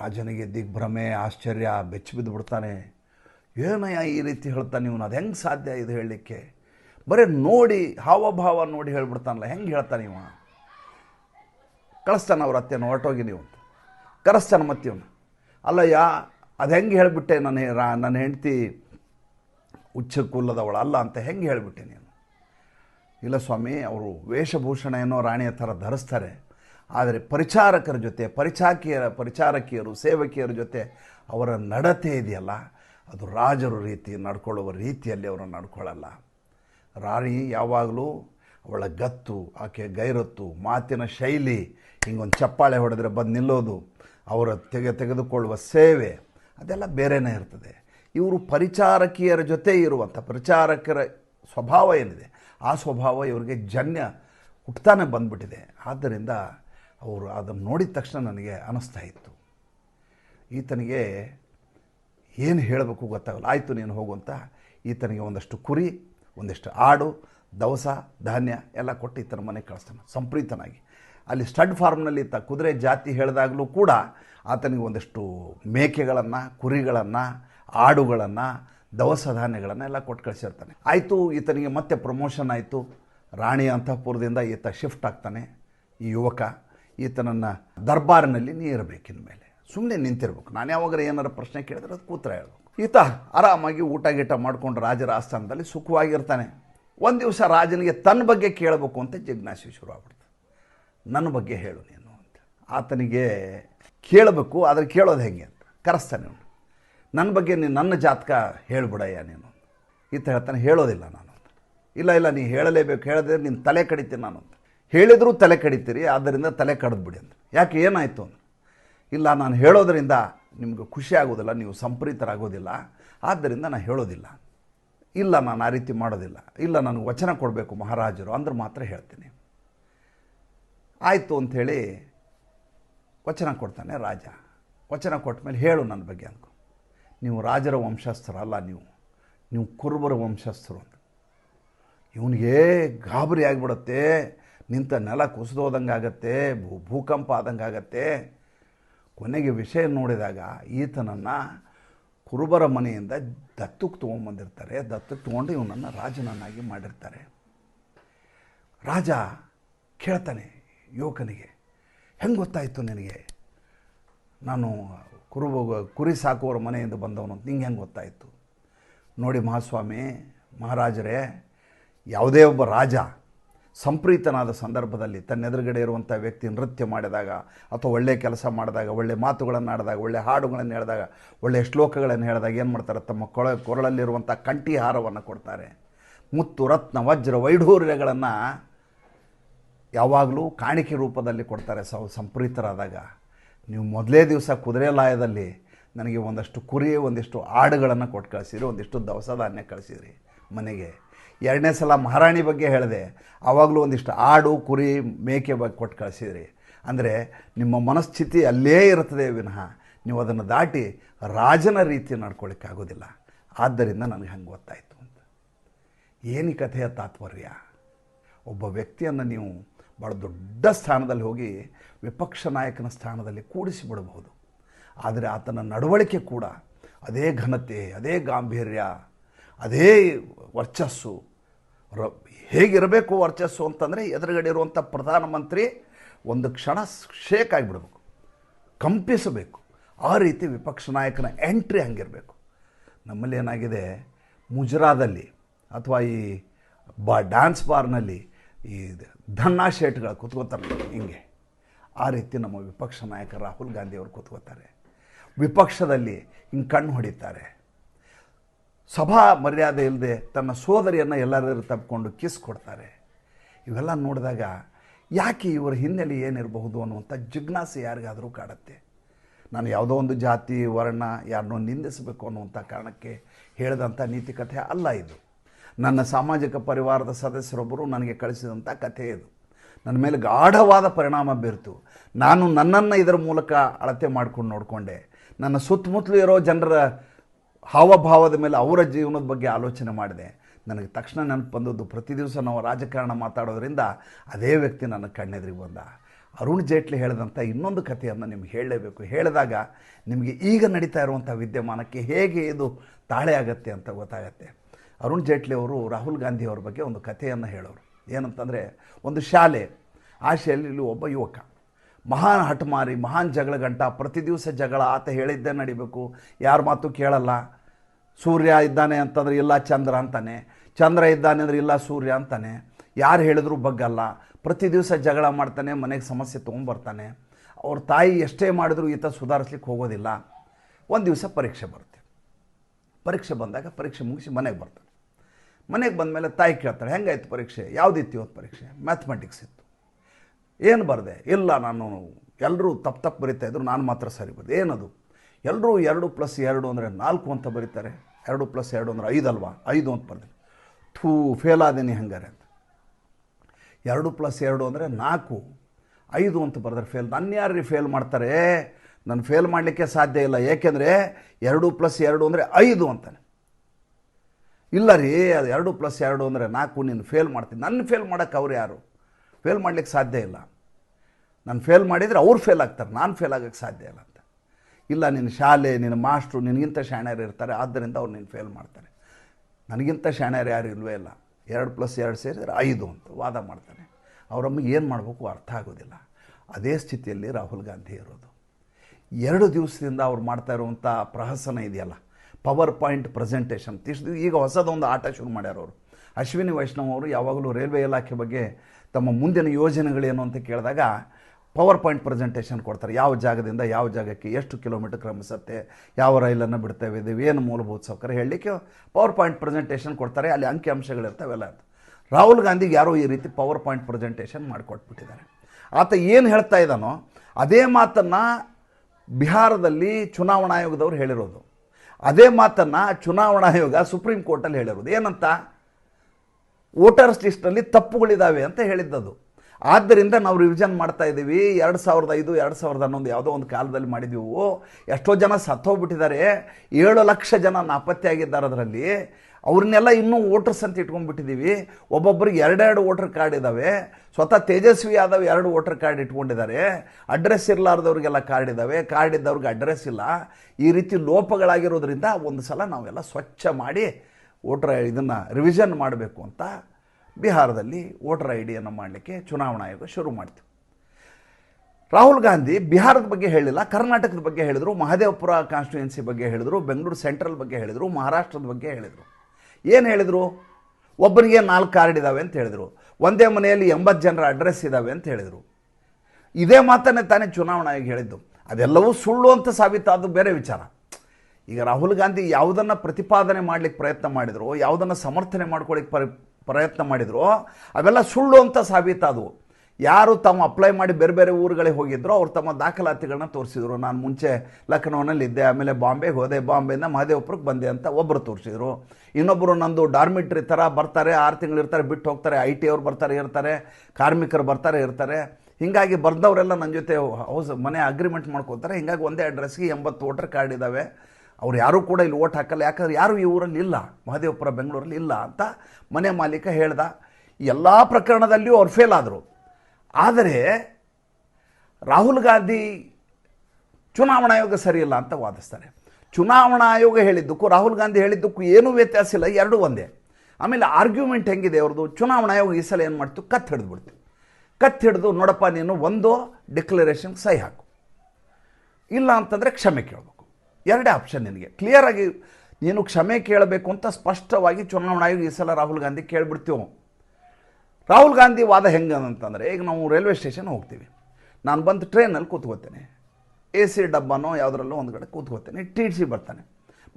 ರಾಜನಿಗೆ ದಿಗ್ಭ್ರಮೆ, ಆಶ್ಚರ್ಯ, ಬೆಚ್ಚಿ ಬಿದ್ದು ಬಿಡ್ತಾನೆ. ಏನಯ್ಯ ಈ ರೀತಿ ಹೇಳ್ತಾನೆ ನೀವು ಅದು ಹೆಂಗೆ ಸಾಧ್ಯ ಇದು ಹೇಳಲಿಕ್ಕೆ? ಬರೀ ನೋಡಿ, ಹಾವಭಾವ ನೋಡಿ ಹೇಳ್ಬಿಡ್ತಾನಲ್ಲ, ಹೆಂಗೆ ಹೇಳ್ತಾನೆ ಇವ ಕಳಿಸ್ತಾನೆ ಅವ್ರ ಅತ್ತೆನ ಹೊರಟೋಗಿ ನೀವು. ಅಂತ ಕರೆಸ್ತಾನೆ ಮತ್ತೆ ಇವನು. ಅಲ್ಲಯ್ಯ, ಅದು ಹೆಂಗೆ ಹೇಳಿಬಿಟ್ಟೆ ನನ್ನ ರಾ, ನನ್ನ ಹೆಂಡತಿ? ಉಚ್ಚ ಕುಲ್ಲದವಳ ಅಲ್ಲ ಅಂತ ಹೆಂಗೆ ಹೇಳಿಬಿಟ್ಟೆ ನೀನು? ಇಲ್ಲ ಸ್ವಾಮಿ, ಅವರು ವೇಷಭೂಷಣ ಏನೋ ರಾಣಿಯ ಥರ ಧರಿಸ್ತಾರೆ. ಆದರೆ ಪರಿಚಾರಕರ ಜೊತೆ, ಪರಿಚಾಕಿಯರ, ಪರಿಚಾರಕಿಯರು, ಸೇವಕಿಯರ ಜೊತೆ ಅವರ ನಡತೆ ಇದೆಯಲ್ಲ, ಅದು ರಾಜರ ರೀತಿ, ನಡ್ಕೊಳ್ಳುವ ರೀತಿಯಲ್ಲಿ ಅವರು ನಡ್ಕೊಳ್ಳಲ್ಲ. ರಾಣಿ ಯಾವಾಗಲೂ ಅವಳ ಗತ್ತು, ಆಕೆ ಗೈರತ್ತು, ಮಾತಿನ ಶೈಲಿ, ಹಿಂಗೊಂದು ಚಪ್ಪಾಳೆ ಹೊಡೆದ್ರೆ ಬಂದು ನಿಲ್ಲೋದು ಅವರ ತೆಗೆ ತೆಗೆದುಕೊಳ್ಳುವ ಸೇವೆ, ಅದೆಲ್ಲ ಬೇರೆಯೇ ಇರ್ತದೆ. ಇವರು ಪರಿಚಾರಕಿಯರ ಜೊತೆ ಇರುವಂಥ, ಪರಿಚಾರಕರ ಸ್ವಭಾವ ಏನಿದೆ, ಆ ಸ್ವಭಾವ ಇವರಿಗೆ ಜನ್ಯ ಹುಟ್ತಾನೆ ಬಂದ್ಬಿಟ್ಟಿದೆ. ಆದ್ದರಿಂದ ಅವರು ಅದನ್ನು ನೋಡಿದ ತಕ್ಷಣ ನನಗೆ ಅನ್ನಿಸ್ತಾ ಇತ್ತು. ಈತನಿಗೆ ಏನು ಹೇಳಬೇಕು ಗೊತ್ತಾಗಲ್ಲ. ಆಯಿತು, ನೀನು ಹೋಗುವಂತ ಈತನಿಗೆ ಒಂದಷ್ಟು ಕುರಿ, ಒಂದಿಷ್ಟು ಆಡು, ದವಸ, ಧಾನ್ಯ ಎಲ್ಲ ಕೊಟ್ಟು ಈತನ ಮನೆಗೆ ಕಳಿಸ್ತಾನೆ. ಸಂಪ್ರೀತನಾಗಿ. ಅಲ್ಲಿ ಸ್ಟಡ್ ಫಾರ್ಮ್ನಲ್ಲಿ ಇತ್ತ ಕುದುರೆ ಜಾತಿ ಹೇಳಿದಾಗಲೂ ಕೂಡ ಆತನಿಗೆ ಒಂದಷ್ಟು ಮೇಕೆಗಳನ್ನು, ಕುರಿಗಳನ್ನು, ಆಡುಗಳನ್ನು, ದವಸ ಧಾನ್ಯಗಳನ್ನು ಎಲ್ಲ ಕೊಟ್ಟು ಕಳಿಸಿರ್ತಾನೆ. ಆಯಿತು, ಈತನಿಗೆ ಮತ್ತೆ ಪ್ರಮೋಷನ್ ಆಯಿತು. ರಾಣಿ ಅಂತಃಪುರದಿಂದ ಈತ ಶಿಫ್ಟ್ ಆಗ್ತಾನೆ. ಈ ಯುವಕ ಈತನನ್ನು ದರ್ಬಾರಿನಲ್ಲಿ ನೀ ಇರಬೇಕಿನ ಮೇಲೆ. ಸುಮ್ಮನೆ ನಿಂತಿರ್ಬೇಕು. ನಾನು ಯಾವಾಗಲೂ ಏನಾರು ಪ್ರಶ್ನೆ ಕೇಳಿದ್ರೆ ಅದು ಕೂತ್ರ ಹೇಳ್ಬೇಕು. ಈತ ಆರಾಮಾಗಿ ಊಟ ಗೀಟ ಮಾಡ್ಕೊಂಡು ರಾಜರ ಆಸ್ಥಾನದಲ್ಲಿ ಸುಖವಾಗಿರ್ತಾನೆ. ಒಂದು ದಿವಸ ರಾಜನಿಗೆ ತನ್ನ ಬಗ್ಗೆ ಕೇಳಬೇಕು ಅಂತ ಜಿಜ್ಞಾಸೆ ಶುರು ಆಗ್ಬಿಡ್ತು ನನ್ನ ಬಗ್ಗೆ ಹೇಳು ನೀನು ಅಂತ. ಆತನಿಗೆ ಕೇಳಬೇಕು, ಆದರೆ ಕೇಳೋದು ಹೆಂಗೆ ಅಂತ. ಕರೆಸ್ತಾನೆ ಅವನು. ನನ್ನ ಬಗ್ಗೆ ನೀನು ನನ್ನ ಜಾತಕ ಹೇಳ್ಬಿಡಯ್ಯ ನೀನು ಈತ ಹೇಳ್ತಾನೆ, ಹೇಳೋದಿಲ್ಲ ನಾನು. ಇಲ್ಲ ಇಲ್ಲ, ನೀ ಹೇಳಲೇಬೇಕು ಹೇಳಿದ್ರೆ ನಿನ್ನ ತಲೆ ಕಡಿತೀನಿ ನಾನು ಅಂತ. ಹೇಳಿದರೂ ತಲೆ ಕಡಿತೀರಿ, ಆದ್ದರಿಂದ ತಲೆ ಕಡಿದ್ಬಿಡಿ ಅಂತ. ಯಾಕೆ, ಏನಾಯಿತು ಅಂತ ಇಲ್ಲ, ನಾನು ಹೇಳೋದರಿಂದ ನಿಮ್ಗೆ ಖುಷಿ ಆಗೋದಿಲ್ಲ, ನೀವು ಸಂಪ್ರೀತರಾಗೋದಿಲ್ಲ, ಆದ್ದರಿಂದ ನಾನು ಹೇಳೋದಿಲ್ಲ. ಇಲ್ಲ, ನಾನು ಆ ರೀತಿ ಮಾಡೋದಿಲ್ಲ. ಇಲ್ಲ ನನಗೆ ವಚನ ಕೊಡಬೇಕು ಮಹಾರಾಜರು, ಅಂದ್ರೆ ಮಾತ್ರ ಹೇಳ್ತೀನಿ. ಆಯಿತು ಅಂಥೇಳಿ ವಚನ ಕೊಡ್ತಾನೆ ರಾಜ. ವಚನ ಕೊಟ್ಟ ಮೇಲೆ ಹೇಳು ನನ್ನ ಬಗ್ಗೆ ಅನ್ಕೊ ನೀವು ರಾಜರ ವಂಶಸ್ಥರಲ್ಲ ನೀವು. ನೀವು ಕುರುಬರ ವಂಶಸ್ಥರು ಅಂತ. ಇವನಿಗೆ ಗಾಬರಿ ಆಗಿಬಿಡುತ್ತೆ, ನಿಂತ ನೆಲ ಕುಸಿದೋದಂಗೆ ಆಗತ್ತೆ, ಭೂ, ಭೂಕಂಪ ಆದಂಗೆ ಆಗತ್ತೆ. ಕೊನೆಗೆ ವಿಷಯ ನೋಡಿದಾಗ ಈತನನ್ನು ಕುರುಬರ ಮನೆಯಿಂದ ದತ್ತಕ್ಕೆ ತೊಗೊಂಬಂದಿರ್ತಾರೆ. ದತ್ತಕ್ಕೆ ತೊಗೊಂಡು ಇವನನ್ನು ರಾಜನನ್ನಾಗಿ ಮಾಡಿರ್ತಾರೆ. ರಾಜ ಕೇಳ್ತಾನೆ ಯುವಕನಿಗೆ ಹೆಂಗೆ ಗೊತ್ತಾಯಿತು ನಿನಗೆ? ನಾನು ಕುರುಬ, ಕುರಿ ಸಾಕುವವರ ಮನೆಯಿಂದ ಬಂದವನು ಅಂತ ನಿಂಗೆ ಹೆಂಗೆ ಗೊತ್ತಾಯಿತು? ನೋಡಿ ಮಹಾಸ್ವಾಮಿ, ಮಹಾರಾಜರೇ, ಯಾವುದೇ ಒಬ್ಬ ರಾಜ ಸಂಪ್ರೀತನಾದ ಸಂದರ್ಭದಲ್ಲಿ ತನ್ನ ಎದುರುಗಡೆ ಇರುವಂಥ ವ್ಯಕ್ತಿ ನೃತ್ಯ ಮಾಡಿದಾಗ ಅಥವಾ ಒಳ್ಳೆಯ ಕೆಲಸ ಮಾಡಿದಾಗ ಒಳ್ಳೆಯ ಮಾತುಗಳನ್ನು ಆಡಿದಾಗ ಒಳ್ಳೆಯ ಹಾಡುಗಳನ್ನು ಹೇಳಿದಾಗ ಒಳ್ಳೆಯ ಶ್ಲೋಕಗಳನ್ನು ಹೇಳಿದಾಗ ಏನು ಮಾಡ್ತಾರೆ? ತಮ್ಮ ಕೊಳ ಕೊರಳಲ್ಲಿರುವಂಥ ಕಂಠಿ ಹಾರವನ್ನು ಕೊಡ್ತಾರೆ. ಮುತ್ತು, ರತ್ನ, ವಜ್ರ, ವೈಢೂರ್ಯಗಳನ್ನು ಯಾವಾಗಲೂ ಕಾಣಿಕೆ ರೂಪದಲ್ಲಿ ಕೊಡ್ತಾರೆ ಸ, ಸಂಪ್ರೀತರಾದಾಗ. ನೀವು ಮೊದಲೇ ದಿವಸ ಕುದುರೆ ಲಾಯದಲ್ಲಿ ನನಗೆ ಒಂದಷ್ಟು ಕುರಿ, ಒಂದಿಷ್ಟು ಆಡುಗಳನ್ನು ಕೊಟ್ಟು ಕಳಿಸಿದ್ರಿ ಒಂದಿಷ್ಟು ದವಸ ಧಾನ್ಯ ಕಳಿಸಿದ್ರಿ ಮನೆಗೆ. ಎರಡನೇ ಸಲ ಮಹಾರಾಣಿ ಬಗ್ಗೆ ಹೇಳಿದೆ, ಆವಾಗಲೂ ಒಂದಿಷ್ಟು ಆಡು, ಕುರಿ ಮೇಕೆ ಬಗ್ಗೆ ಕೊಟ್ಟು ಕಳಿಸಿದ್ರಿ. ಅಂದರೆ ನಿಮ್ಮ ಮನಸ್ಥಿತಿ ಅಲ್ಲೇ ಇರುತ್ತದೆ ವಿನಃ ನೀವು ಅದನ್ನು ದಾಟಿ ರಾಜನ ರೀತಿ ನಡ್ಕೊಳ್ಳಿಕ್ಕಾಗೋದಿಲ್ಲ ಆದ್ದರಿಂದ ನನಗೆ ಹಂಗೆ ಗೊತ್ತಾಯಿತು ಅಂತ. ಏನು ಕಥೆಯ ತಾತ್ಪರ್ಯ? ಒಬ್ಬ ವ್ಯಕ್ತಿಯನ್ನು ನೀವು ಭಾಳ ದೊಡ್ಡ ಸ್ಥಾನದಲ್ಲಿ ಹೋಗಿ ವಿಪಕ್ಷ ನಾಯಕನ ಸ್ಥಾನದಲ್ಲಿ ಕೂಡಿಸಿಬಿಡಬಹುದು. ಆದರೆ ಆತನ ನಡವಳಿಕೆ ಕೂಡ ಅದೇ ಘನತೆ, ಅದೇ ಗಾಂಭೀರ್ಯ, ಅದೇ ವರ್ಚಸ್ಸು. ರ, ಹೇಗಿರಬೇಕು ವರ್ಚಸ್ಸು ಅಂತಂದರೆ ಎದುರುಗಡೆ ಇರುವಂಥ ಪ್ರಧಾನಮಂತ್ರಿ ಒಂದು ಕ್ಷಣ ಶೇಕ್ ಆಗಿಬಿಡ್ಬೇಕು. ಕಂಪಿಸಬೇಕು. ಆ ರೀತಿ ವಿಪಕ್ಷ ನಾಯಕನ ಎಂಟ್ರಿ ಹಂಗಿರಬೇಕು. ನಮ್ಮಲ್ಲಿ ಏನಾಗಿದೆ? ಮುಜರಾದಲ್ಲಿ ಅಥವಾ ಈ ಬಾ, ಡ್ಯಾನ್ಸ್ ಬಾರ್ನಲ್ಲಿ ಈ ಧನ್ನಾ ಶೇಟ್ಗಳು ಕೂತ್ಕೋತಾರೆ ಹಿಂಗೆ. ಆ ರೀತಿ ನಮ್ಮ ವಿಪಕ್ಷ ನಾಯಕ ರಾಹುಲ್ ಗಾಂಧಿಯವರು ಕೂತ್ಕೋತಾರೆ ವಿಪಕ್ಷದಲ್ಲಿ ಹಿಂಗೆ ಕಣ್ಣು ಹೊಡಿತಾರೆ. ಸಭಾ ಮರ್ಯಾದೆ ಇಲ್ಲದೆ ತನ್ನ ಸೋದರಿಯನ್ನು ಎಲ್ಲರೂ ತಪ್ಪಿಕೊಂಡು ಕಿಸ್ ಕೊಡ್ತಾರೆ. ಇವೆಲ್ಲ ನೋಡಿದಾಗ ಯಾಕೆ ಇವರ ಹಿನ್ನೆಲೆ ಏನಿರಬಹುದು ಅನ್ನುವಂಥ ಜಿಜ್ಞಾಸೆ ಯಾರಿಗಾದರೂ ಕಾಡುತ್ತೆ. ನಾನು ಯಾವುದೋ ಒಂದು ಜಾತಿ, ವರ್ಣ ಯಾರನ್ನೋ ನಿಂದಿಸಬೇಕು ಅನ್ನುವಂಥ ಕಾರಣಕ್ಕೆ ಹೇಳಿದಂಥ ನೀತಿ ಕಥೆ ಅಲ್ಲ ಇದು. ನನ್ನ ಸಾಮಾಜಿಕ ಪರಿವಾರದ ಸದಸ್ಯರೊಬ್ಬರು ನನಗೆ ಕಳಿಸಿದಂಥ ಕಥೆ ಇದು. ನನ್ನ ಮೇಲೆ ಗಾಢವಾದ ಪರಿಣಾಮ ಬೀರ್ತು. ನಾನು ನನ್ನನ್ನು ಇದರ ಮೂಲಕ ಅಳತೆ ಮಾಡ್ಕೊಂಡು ನೋಡಿಕೊಂಡೆ. ನನ್ನ ಸುತ್ತಮುತ್ತಲು ಇರೋ ಜನರ ಹಾವಭಾವದ ಮೇಲೆ ಅವರ ಜೀವನದ ಬಗ್ಗೆ ಆಲೋಚನೆ ಮಾಡಿದೆ. ನನಗೆ ತಕ್ಷಣ ನೆನಪು ಬಂದದ್ದು ಪ್ರತಿ ದಿವಸ ನಾವು ರಾಜಕಾರಣ ಮಾತಾಡೋದ್ರಿಂದ ಅದೇ ವ್ಯಕ್ತಿ ನನ್ನ ಕಣ್ಣೆದುರಿಗೆ ಬಂದ. ಅರುಣ್ ಜೇಟ್ಲಿ ಹೇಳಿದಂಥ ಇನ್ನೊಂದು ಕಥೆಯನ್ನು ನಿಮ್ಗೆ ಹೇಳಲೇಬೇಕು. ಹೇಳಿದಾಗ ನಿಮಗೆ ಈಗ ನಡೀತಾ ಇರುವಂಥ ವಿದ್ಯಮಾನಕ್ಕೆ ಹೇಗೆ ಇದು ತಾಳೆ ಆಗತ್ತೆ ಅಂತ ಗೊತ್ತಾಗತ್ತೆ. ಅರುಣ್ ಜೇಟ್ಲಿ ಅವರು ರಾಹುಲ್ ಗಾಂಧಿ ಅವ್ರ ಬಗ್ಗೆ ಒಂದು ಕಥೆಯನ್ನು ಹೇಳೋರು. ಏನಂತಂದರೆ, ಒಂದು ಶಾಲೆ, ಆ ಶಾಲೆಯಲ್ಲಿ ಒಬ್ಬ ಯುವಕ. ಮಹಾನ್ ಹಠಮಾರಿ, ಮಹಾನ್ ಜಗಳಗಂಟ, ಪ್ರತಿ ದಿವಸ ಜಗಳ, ಆತ ಹೇಳಿದ್ದೇ ನಡಿಬೇಕು, ಯಾರ ಮಾತು ಕೇಳಲ್ಲ. ಸೂರ್ಯ ಇದ್ದಾನೆ ಅಂತಂದ್ರೆ ಇಲ್ಲ ಚಂದ್ರ ಅಂತಾನೆ. ಚಂದ್ರ ಇದ್ದಾನೆ ಅಂದರೆ ಇಲ್ಲ ಸೂರ್ಯ ಅಂತಾನೆ. ಯಾರು ಹೇಳಿದ್ರು ಬಗ್ಗಲ್ಲ. ಪ್ರತಿ ದಿವಸ ಜಗಳ ಮಾಡ್ತಾನೆ, ಮನೆಗೆ ಸಮಸ್ಯೆ ತೊಗೊಂಬರ್ತಾನೆ ಅವ್ರ ತಾಯಿ ಎಷ್ಟೇ ಮಾಡಿದ್ರು ಈತ ಸುಧಾರಿಸ್ಲಿಕ್ಕೆ ಹೋಗೋದಿಲ್ಲ. ಒಂದು ದಿವಸ ಪರೀಕ್ಷೆ ಬರುತ್ತೆ. ಪರೀಕ್ಷೆ ಬಂದಾಗ ಪರೀಕ್ಷೆ ಮುಗಿಸಿ ಮನೆಗೆ ಬರ್ತಾನೆ. ಮನೆಗೆ ಬಂದ ಮೇಲೆ ತಾಯಿ ಕೇಳ್ತಾಳೆ ಹೆಂಗಾಯ್ತು ಪರೀಕ್ಷೆ? ಯಾವುದಿತ್ತು ಇವತ್ತು ಪರೀಕ್ಷೆ? ಮ್ಯಾಥಮೆಟಿಕ್ಸ್ ಇತ್ತು. ಏನು ಬರದೆ? ಇಲ್ಲ, ನಾನು ಎಲ್ಲರೂ ತಪ್ಪು ತಪ್ಪು ಬರೀತಾ ಇದ್ರು, ನಾನು ಮಾತ್ರ ಸರಿ ಬರೆದೆ. ಏನದು? ಎಲ್ಲರೂ ಎರಡು ಪ್ಲಸ್ ಎರಡು ಅಂದರೆ ನಾಲ್ಕು ಅಂತ ಬರೀತಾರೆ. ಎರಡು ಪ್ಲಸ್ ಎರಡು ಅಂದರೆ ಅಲ್ವಾ? ಐದು ಅಂತ ಬರ್ದೆ. ಥೂ, ಫೇಲ್ ಆದೇನಿ ಹಂಗಾರೆ ಅಂತ. ಎರಡು ಪ್ಲಸ್ ಎರಡು ಅಂದರೆ ನಾಲ್ಕು. ಐದು ಅಂತ ಬರೆದ್ರೆ ಫೇಲ್. ನನ್ನ ಯಾರು ಫೇಲ್ ಮಾಡ್ತಾರೆ? ನಾನು ಫೇಲ್ ಮಾಡಲಿಕ್ಕೆ ಸಾಧ್ಯ ಇಲ್ಲ. ಏಕೆಂದರೆ ಎರಡು ಪ್ಲಸ್ ಎರಡು ಅಂದರೆ ಐದು ಅಂತಾನೆ. ಇಲ್ಲ ರೀ, ಅದು ಎರಡು ಪ್ಲಸ್ ಎರಡು ಅಂದರೆ ನಾಲ್ಕು, ನೀನು ಫೇಲ್ ಮಾಡ್ತೀನಿ. ನನ್ನ ಫೇಲ್ ಮಾಡೋಕ್ಕೆ ಅವ್ರು ಯಾರು? ಫೇಲ್ ಮಾಡಲಿಕ್ಕೆ ಸಾಧ್ಯ ಇಲ್ಲ. ನಾನು ಫೇಲ್ ಮಾಡಿದರೆ ಅವ್ರು ಫೇಲ್ ಆಗ್ತಾರೆ, ನಾನು ಫೇಲ್ ಆಗೋಕ್ಕೆ ಸಾಧ್ಯ ಇಲ್ಲ ಅಂತ. ಇಲ್ಲ ನಿನ್ನ ಶಾಲೆ ನಿನ್ನ ಮಾಸ್ಟ್ರು, ನಿನಗಿಂತ ಶಾಣ್ಯರು ಇರ್ತಾರೆ ಆದ್ದರಿಂದ ಅವ್ರು ನೀನು ಫೇಲ್ ಮಾಡ್ತಾರೆ. ನನಗಿಂತ ಶಾಣ್ಯರು ಯಾರು ಇಲ್ವೇ ಇಲ್ಲ. ಎರಡು ಪ್ಲಸ್ ಎರಡು ಸೇರಿದರೆ ಐದು ಅಂತ ವಾದ ಮಾಡ್ತಾನೆ ಅವರಮ್ಮಗೆ ಏನು ಮಾಡಬೇಕು ಅರ್ಥ ಆಗೋದಿಲ್ಲ. ಅದೇ ಸ್ಥಿತಿಯಲ್ಲಿ ರಾಹುಲ್ ಗಾಂಧಿ ಇರೋದು. ಎರಡು ದಿವಸದಿಂದ ಅವ್ರು ಮಾಡ್ತಾ ಇರುವಂಥ ಪ್ರಹಸನ ಇದೆಯಲ್ಲ ಪವರ್ ಪಾಯಿಂಟ್ ಪ್ರೆಸೆಂಟೇಷನ್. ಇಷ್ಟು ಈಗ ಹೊಸದೊಂದು ಆಟ ಶುರು ಮಾಡ್ಯಾರ ಅವರು. ಅಶ್ವಿನಿ ವೈಷ್ಣವ್ ಅವರು ಯಾವಾಗಲೂ ರೈಲ್ವೆ ಇಲಾಖೆ ಬಗ್ಗೆ ತಮ್ಮ ಮುಂದಿನ ಯೋಜನೆಗಳೇನು ಅಂತ ಕೇಳಿದಾಗ ಪವರ್ ಪಾಯಿಂಟ್ ಪ್ರೆಸೆಂಟೇಷನ್ ಕೊಡ್ತಾರೆ. ಯಾವ ಜಾಗದಿಂದ ಯಾವ ಜಾಗಕ್ಕೆ ಎಷ್ಟು ಕಿಲೋಮೀಟರ್ ಕ್ರಮಿಸುತ್ತೆ ಯಾವ ರೈಲನ್ನು ಬಿಡ್ತೇವೆ, ಇದು ಏನು ಮೂಲಭೂತ ಸೌಕರ್ಯ ಹೇಳಲಿಕ್ಕೆ ಪವರ್ ಪಾಯಿಂಟ್ ಪ್ರೆಸೆಂಟೇಷನ್ ಕೊಡ್ತಾರೆ. ಅಲ್ಲಿ ಅಂಕಿ ಅಂಶಗಳಿರ್ತಾವೆಲ್ಲ ಅಂತ ರಾಹುಲ್ ಗಾಂಧಿಗೆ ಯಾರೋ ಈ ರೀತಿ ಪವರ್ ಪಾಯಿಂಟ್ ಪ್ರೆಸೆಂಟೇಷನ್ ಮಾಡಿಕೊಟ್ಬಿಟ್ಟಿದ್ದಾರೆ. ಆತ ಏನು ಹೇಳ್ತಾ ಇದ್ದಾನೋ ಅದೇ ಮಾತನ್ನು ಬಿಹಾರದಲ್ಲಿ ಚುನಾವಣಾ ಆಯೋಗದವರು ಹೇಳಿರೋದು. ಅದೇ ಮಾತನ್ನು ಚುನಾವಣಾ ಆಯೋಗ ಸುಪ್ರೀಂ ಕೋರ್ಟಲ್ಲಿ ಹೇಳಿರೋದು ಏನಂತ? ವೋಟರ್ಸ್ ಲಿಸ್ಟಲ್ಲಿ ತಪ್ಪುಗಳಿದ್ದಾವೆ ಅಂತ ಹೇಳಿದ್ದದು. ಆದ್ದರಿಂದ ನಾವು ರಿವಿಷನ್ ಮಾಡ್ತಾ ಇದ್ದೀವಿ. ಎರಡು ಸಾವಿರದ ಐದು, ಎರಡು ಸಾವಿರದ ಹನ್ನೊಂದು ಯಾವುದೋ ಒಂದು ಕಾಲದಲ್ಲಿ ಮಾಡಿದ್ದೀವು. ಎಷ್ಟೋ ಜನ ಸತ್ತೋಗ್ಬಿಟ್ಟಿದ್ದಾರೆ. ಏಳು ಲಕ್ಷ ಜನ ನಾಪತ್ತೆಯಾಗಿದ್ದಾರೆ ಅದರಲ್ಲಿ. ಅವ್ರನ್ನೆಲ್ಲ ಇನ್ನೂ ವೋಟರ್ಸ್ ಅಂತ ಇಟ್ಕೊಂಡ್ಬಿಟ್ಟಿದ್ದೀವಿ. ಒಬ್ಬೊಬ್ಬರಿಗೆ ಎರಡೆರಡು ವೋಟರ್ ಕಾರ್ಡ್ ಇದ್ದಾವೆ ಸ್ವತಃ ತೇಜಸ್ವಿ ಯಾದವ್ ಎರಡು ವೋಟರ್ ಕಾರ್ಡ್ ಇಟ್ಕೊಂಡಿದ್ದಾರೆ. ಅಡ್ರೆಸ್ ಇರಲಾರ್ದವ್ರಿಗೆಲ್ಲ ಕಾರ್ಡ್ ಇದ್ದಾವೆ ಕಾರ್ಡ್ ಇದ್ದವ್ರಿಗೆ ಅಡ್ರೆಸ್ ಇಲ್ಲ. ಈ ರೀತಿ ಲೋಪಗಳಾಗಿರೋದ್ರಿಂದ ಒಂದು ಸಲ ನಾವೆಲ್ಲ ಸ್ವಚ್ಛ ಮಾಡಿ ವೋಟರ್ ಇದನ್ನು ರಿವಿಷನ್ ಮಾಡಬೇಕು ಅಂತ ಬಿಹಾರದಲ್ಲಿ ವೋಟರ್ ಐ ಡಿಯನ್ನು ಮಾಡಲಿಕ್ಕೆ ಚುನಾವಣಾ ಆಯೋಗ ಶುರು ಮಾಡ್ತೀವಿ ರಾಹುಲ್ ಗಾಂಧಿ ಬಿಹಾರದ ಬಗ್ಗೆ ಹೇಳಿಲ್ಲ, ಕರ್ನಾಟಕದ ಬಗ್ಗೆ ಹೇಳಿದರು, ಮಹದೇವಪುರ ಕಾನ್ಸ್ಟಿಟ್ಯೂನ್ಸಿ ಬಗ್ಗೆ ಹೇಳಿದರು, ಬೆಂಗಳೂರು ಸೆಂಟ್ರಲ್ ಬಗ್ಗೆ ಹೇಳಿದರು, ಮಹಾರಾಷ್ಟ್ರದ ಬಗ್ಗೆ ಹೇಳಿದರು. ಏನು ಹೇಳಿದರು? ಒಬ್ಬನಿಗೆ ನಾಲ್ಕು ಕಾರ್ಡ್ ಇದ್ದಾವೆ ಅಂತ ಹೇಳಿದರು. ಒಂದೇ ಮನೆಯಲ್ಲಿ ಎಂಬತ್ತು ಜನರ ಅಡ್ರೆಸ್ ಇದ್ದಾವೆ ಅಂತ ಹೇಳಿದರು. ಇದೇ ಮಾತನ್ನೇ ತಾನೇ ಚುನಾವಣಾ ಆಯೋಗ ಹೇಳಿದ್ದು. ಅದೆಲ್ಲವೂ ಸುಳ್ಳು ಅಂತ ಸಾಬೀತಾದ್ದು ಬೇರೆ ವಿಚಾರ. ಈಗ ರಾಹುಲ್ ಗಾಂಧಿ ಯಾವುದನ್ನು ಪ್ರತಿಪಾದನೆ ಮಾಡಲಿಕ್ಕೆ ಪ್ರಯತ್ನ ಮಾಡಿದ್ರು, ಯಾವುದನ್ನು ಸಮರ್ಥನೆ ಮಾಡ್ಕೊಳ್ಳಿಕ್ಕೆ ಪರಿ, ಪ್ರಯತ್ನ ಮಾಡಿದ್ರು, ಅವೆಲ್ಲ ಸುಳ್ಳು ಅಂತ ಸಾಬೀತಾದವು. ಯಾರು ತಾವು ಅಪ್ಲೈ ಮಾಡಿ ಬೇರೆ ಬೇರೆ ಊರುಗಳಿಗೆ ಹೋಗಿದ್ರು ಅವ್ರು ತಮ್ಮ ದಾಖಲಾತಿಗಳನ್ನ ತೋರಿಸಿದ್ರು. ನಾನು ಮುಂಚೆ ಲಖನೌನಲ್ಲಿದ್ದೆ ಆಮೇಲೆ ಬಾಂಬೆಗೆ ಹೋದೆ, ಬಾಂಬೆಯಿಂದ ಮಹದೇವಪುರಕ್ಕೆ ಬಂದೆ ಅಂತ ಒಬ್ಬರು ತೋರಿಸಿದ್ರು. ಇನ್ನೊಬ್ಬರು ನಂದು ಡಾರ್ಮಿಟ್ರಿ ಥರ ಬರ್ತಾರೆ, ಆರು ತಿಂಗಳು ಇರ್ತಾರೆ, ಬಿಟ್ಟು ಹೋಗ್ತಾರೆ ಐ ಟಿ ಅವ್ರು ಬರ್ತಾರೆ, ಇರ್ತಾರೆ, ಕಾರ್ಮಿಕರು ಬರ್ತಾರೆ, ಇರ್ತಾರೆ. ಹೀಗಾಗಿ ಬರ್ದವರೆಲ್ಲ ನನ್ನ ಜೊತೆ ಹೌಸ್ ಮನೆ ಅಗ್ರಿಮೆಂಟ್ ಮಾಡ್ಕೊತಾರೆ. ಹೀಗಾಗಿ ಒಂದೇ ಅಡ್ರೆಸ್ಗೆ ಎಂಬತ್ತು ವೋಟರ್ ಕಾರ್ಡ್ ಇದ್ದಾವೆ ಅವ್ರು ಯಾರೂ ಕೂಡ ಇಲ್ಲಿ ವೋಟ್ ಹಾಕಲ್ಲ. ಯಾಕಂದ್ರೆ ಯಾರು ಈ ಊರಲ್ಲಿ ಇಲ್ಲ. ಮಹದೇವಪುರ ಬೆಂಗಳೂರಲ್ಲಿ ಇಲ್ಲ ಅಂತ ಮನೆ ಮಾಲೀಕ ಹೇಳ್ದ. ಎಲ್ಲ ಪ್ರಕರಣದಲ್ಲಿಯೂ ಅವ್ರು ಫೇಲ್ ಆದರು. ಆದರೆ ರಾಹುಲ್ ಗಾಂಧಿ ಚುನಾವಣಾ ಆಯೋಗ ಸರಿಯಿಲ್ಲ ಅಂತ ವಾದಿಸ್ತಾರೆ. ಚುನಾವಣಾ ಆಯೋಗ ಹೇಳಿದ್ದಕ್ಕೂ, ರಾಹುಲ್ ಗಾಂಧಿ ಹೇಳಿದ್ದಕ್ಕೂ ಏನೂ ವ್ಯತ್ಯಾಸ ಇಲ್ಲ, ಎರಡೂ ಒಂದೇ. ಆಮೇಲೆ ಆರ್ಗ್ಯುಮೆಂಟ್ ಹೆಂಗಿದೆ ಅವ್ರದ್ದು? ಚುನಾವಣಾ ಆಯೋಗ ಈ ಸಲ ಏನು ಮಾಡ್ತು? ಕತ್ತು ಹಿಡಿದು ಬಿಡ್ತು. ಕತ್ತು ಹಿಡಿದು, ನೋಡಪ್ಪ, ನೀನು ಒಂದು ಡಿಕ್ಲರೇಷನ್ ಸಹಿ ಹಾಕು. ಇಲ್ಲ ಅಂತಂದರೆ ಕ್ಷಮೆ ಕೇಳಬೇಕು. ಎರಡೇ ಆಪ್ಷನ್ ನಿನಗೆ. ಕ್ಲಿಯರಾಗಿ ನೀನು ಕ್ಷಮೆ ಕೇಳಬೇಕು ಅಂತ ಸ್ಪಷ್ಟವಾಗಿ ಚುನಾವಣಾ ಆಯೋಗ ಈ ಸಲ ರಾಹುಲ್ ಗಾಂಧಿ ಕೇಳಿಬಿಡ್ತೀವಿ ರಾಹುಲ್ ಗಾಂಧಿ ವಾದ ಹೆಂಗೆ ಅಂತಂದರೆ, ಈಗ ನಾವು ರೈಲ್ವೆ ಸ್ಟೇಷನ್ ಹೋಗ್ತೀವಿ. ನಾನು ಬಂದು ಟ್ರೈನಲ್ಲಿ ಕೂತ್ಕೋತೇನೆ. ಎ ಸಿ ಡಬ್ಬನೋ ಯಾವುದ್ರಲ್ಲೋ ಒಂದು ಕಡೆ ಕೂತ್ಕೋತೇನೆ, ಟಿ ಸಿ ಬರ್ತಾನೆ.